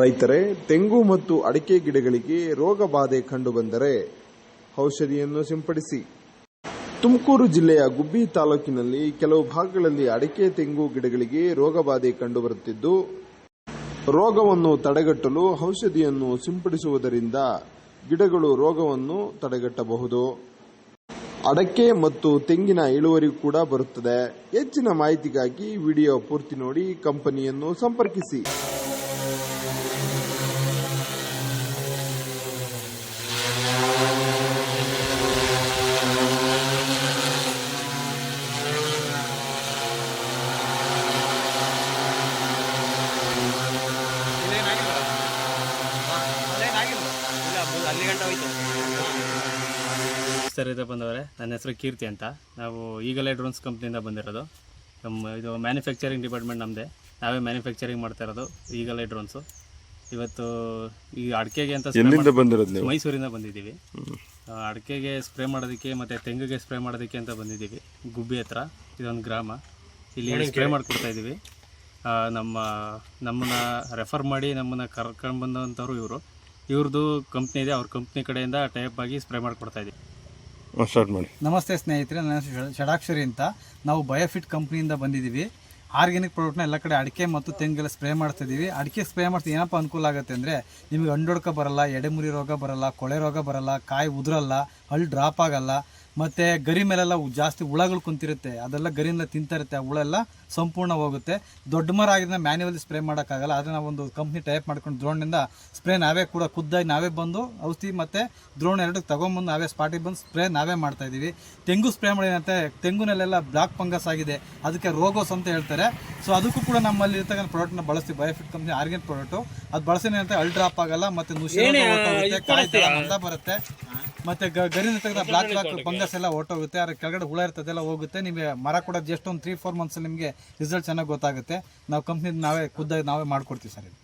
ರೈತರೇ, ತೆಂಗು ಮತ್ತು ಅಡಿಕೆ ಗಿಡಗಳಿಗೆ ರೋಗ ಬಾಧೆ ಕಂಡುಬಂದರೆ ಔಷಧಿಯನ್ನು ಸಿಂಪಡಿಸಿ. ತುಮಕೂರು ಜಿಲ್ಲೆಯ ಗುಬ್ಬಿ ತಾಲೂಕಿನಲ್ಲಿ ಕೆಲವು ಭಾಗಗಳಲ್ಲಿ ಅಡಿಕೆ, ತೆಂಗು ಗಿಡಗಳಿಗೆ ರೋಗ ಬಾಧೆ ಕಂಡುಬರುತ್ತಿದ್ದು ರೋಗವನ್ನು ತಡೆಗಟ್ಟಲು ಔಷಧಿಯನ್ನು ಸಿಂಪಡಿಸುವುದರಿಂದ ಗಿಡಗಳು ರೋಗವನ್ನು ತಡೆಗಟ್ಟಬಹುದು. ಅಡಕೆ ಮತ್ತು ತೆಂಗಿನ ಇಳುವರಿ ಕೂಡ ಬರುತ್ತದೆ. ಹೆಚ್ಚಿನ ಮಾಹಿತಿಗಾಗಿ ವಿಡಿಯೋ ಪೂರ್ತಿ ನೋಡಿ, ಕಂಪನಿಯನ್ನು ಸಂಪರ್ಕಿಸಿ. ಹೋಯ್ತು. ಬಂದವರೆ ನನ್ನ ಹೆಸರು ಕೀರ್ತಿ ಅಂತ. ನಾವು ಈಗಲೇ ಡ್ರೋನ್ಸ್ ಕಂಪ್ನಿಯಿಂದ ಬಂದಿರೋದು. ನಮ್ಮ ಇದು ಮ್ಯಾನುಫ್ಯಾಕ್ಚರಿಂಗ್ ಡಿಪಾರ್ಟ್ಮೆಂಟ್ ನಮ್ಮದೇ ನಾವೇ ಮ್ಯಾನುಫ್ಯಾಕ್ಚರಿಂಗ್ ಮಾಡ್ತಾ ಇರೋದು ಈಗಲೇ ಡ್ರೋನ್ಸು. ಇವತ್ತು ಈ ಅಡಿಕೆಗೆ ಅಂತ spray ಎಲ್ಲಿಂದ ಬಂದಿರೋದು ನೀವು? ಮೈಸೂರಿಂದ ಬಂದಿದ್ದೀವಿ. ಆ, ಅಡಿಕೆಗೆ ಸ್ಪ್ರೇ ಮಾಡೋದಕ್ಕೆ ಮತ್ತು ತೆಂಗಿಗೆ ಸ್ಪ್ರೇ ಮಾಡೋದಕ್ಕೆ ಅಂತ ಬಂದಿದ್ದೀವಿ. ಗುಬ್ಬಿ ಹತ್ರ ಇದೊಂದು ಗ್ರಾಮ. ಇಲ್ಲಿ ಸ್ಪ್ರೇ ಮಾಡಿಕೊಡ್ತಾ ಇದ್ದೀವಿ. ಆ, ನಮ್ಮ ನಮ್ಮನ್ನ ರೆಫರ್ ಮಾಡಿ ನಮ್ಮನ್ನ ಕರ್ಕೊಂಡು ಬಂದಂಥವ್ರು ಇವರು. ಇವ್ರದ್ದು ಕಂಪ್ನಿ ಇದೆ ಅವ್ರ ಕಂಪ್ನಿ ಕಡೆಯಿಂದ ಟೈಪ್ ಆಗಿ ಸ್ಪ್ರೇ ಮಾಡಿಕೊಡ್ತಾ ಇದ್ದೀವಿ. ಸ್ಟಾರ್ಟ್ ಮಾಡಿ. ನಮಸ್ತೆ ಸ್ನೇಹಿತರೆ ನನ್ನ ಹೆಸರು ಷಡ- ಷಡಾಕ್ಷರಿ ಅಂತ. ನಾವು ಬಯೋಫಿಟ್ ಕಂಪ್ನಿಯಿಂದ ಬಂದಿದ್ದೀವಿ. ಆರ್ಗ್ಯಾನಿಕ್ ಪ್ರಾಡಕ್ಟ್ನ ಎಲ್ಲ ಕಡೆ ಅಡಿಕೆ ಮತ್ತು ತೆಂಗೆಲ್ಲ ಸ್ಪ್ರೇ ಮಾಡ್ತಾ ಇದೀವಿ ಅಡಿಕೆ ಸ್ಪ್ರೇ ಮಾಡ್ತೀವಿ ಏನಪ್ಪ ಅನುಕೂಲ ಆಗುತ್ತೆ ಅಂದರೆ ನಿಮಗೆ ಅಂಡೊಡ್ಕ ಬರಲ್ಲ ಎಡೆಮುರಿ ರೋಗ ಬರಲ್ಲ ಕೊಳೆ ರೋಗ ಬರಲ್ಲ ಕಾಯಿ ಉದುರಲ್ಲ ಹಳ್ಳು ಡ್ರಾಪ್ ಆಗಲ್ಲ. ಮತ್ತು ಗರಿ ಮೇಲೆಲ್ಲ ಜಾಸ್ತಿ ಹುಳಗಳು ಕುಂತಿರುತ್ತೆ ಅದೆಲ್ಲ ಗರಿಯಿಂದ ತಿಂತಾ ಇರುತ್ತೆ ಆ ಹುಳೆಲ್ಲ ಸಂಪೂರ್ಣ ಹೋಗುತ್ತೆ. ದೊಡ್ಡ ಮರ ಆಗಿದ್ರೆ ಮ್ಯಾನ್ಯುವಲಿ ಸ್ಪ್ರೇ ಮಾಡೋಕ್ಕಾಗಲ್ಲ ಆದರೆ ನಾವೊಂದು ಒಂದು ಕಂಪ್ನಿ ಟೈಪ್ ಮಾಡ್ಕೊಂಡು ದ್ರೋಣಿಂದ ಸ್ಪ್ರೇ ನಾವೇ ಕೂಡ ಖುದ್ದಾಗಿ ನಾವೇ ಬಂದು ಔಷಧಿ ಮತ್ತು ದ್ರೋಣ ಎರಡು ತಗೊಂಬಂದು ನಾವೇ ಸ್ಪಾಟಿಗೆ ಬಂದು ಸ್ಪ್ರೇ ನಾವೇ ಮಾಡ್ತಾ ಇದೀವಿ ತೆಂಗು ಸ್ಪ್ರೇ ಮಾಡಿದಂತೆ ತೆಂಗುನಲ್ಲೆಲ್ಲ ಬ್ಲಾಕ್ ಫಂಗಸ್ ಆಗಿದೆ ಅದಕ್ಕೆ ರೋಗೋಸ್ ಅಂತ ಹೇಳ್ತಾರೆ. ಸೊ ಅದಕ್ಕೂ ಕೂಡ ನಮ್ಮಲ್ಲಿ ಇರ್ತಕ್ಕಂಥ ಪ್ರಾಡಕ್ಟ್ನ ಬಳಸ್ತೀವಿ. ಬಯೋಫಿಟ್ ಕಂಪ್ನಿ ಆರ್ಗ್ಯಾನಿಕ್ ಪ್ರಾಡಕ್ಟು ಅದು ಬಳಸಿದ್ರೆ ಅಲ್ಟ್ರಾಪ್ ಅಲ್ ಡ್ರಾಪ್ ಆಗಲ್ಲ ಮತ್ತು ನುಸಿ ಬರುತ್ತೆ. ಮತ್ತೆ ಗರಿಂದ ಗರಿನ ತೆಗೆದ ಬ್ಲಾಕ್ ಬ್ಲಾಕ್ ಫಂಗಸ್ ಎಲ್ಲ ಹೊರ್ಟೋಗುತ್ತೆ. ಅದ್ರ ಕೆಳಗಡೆ ಹುಳ ಇರ್ತದೆ ಎಲ್ಲ ಹೋಗುತ್ತೆ. ನಿಮಗೆ ಮರ ಕೂಡ ಜಸ್ಟ್ ಒಂದು ತ್ರೀ ಫೋರ್ ಮಂತ್ಸ್ ನಿಮಗೆ ರಿಸಲ್ಟ್ ಚೆನ್ನಾಗಿ ಗೊತ್ತಾಗುತ್ತೆ. ನಾವು ಕಂಪ್ನಿ ನಾವೇ ಖುದ್ದಾಗಿ ನಾವೇ ಮಾಡ್ಕೊಡ್ತೀವಿ ಸರ್ ಇದು.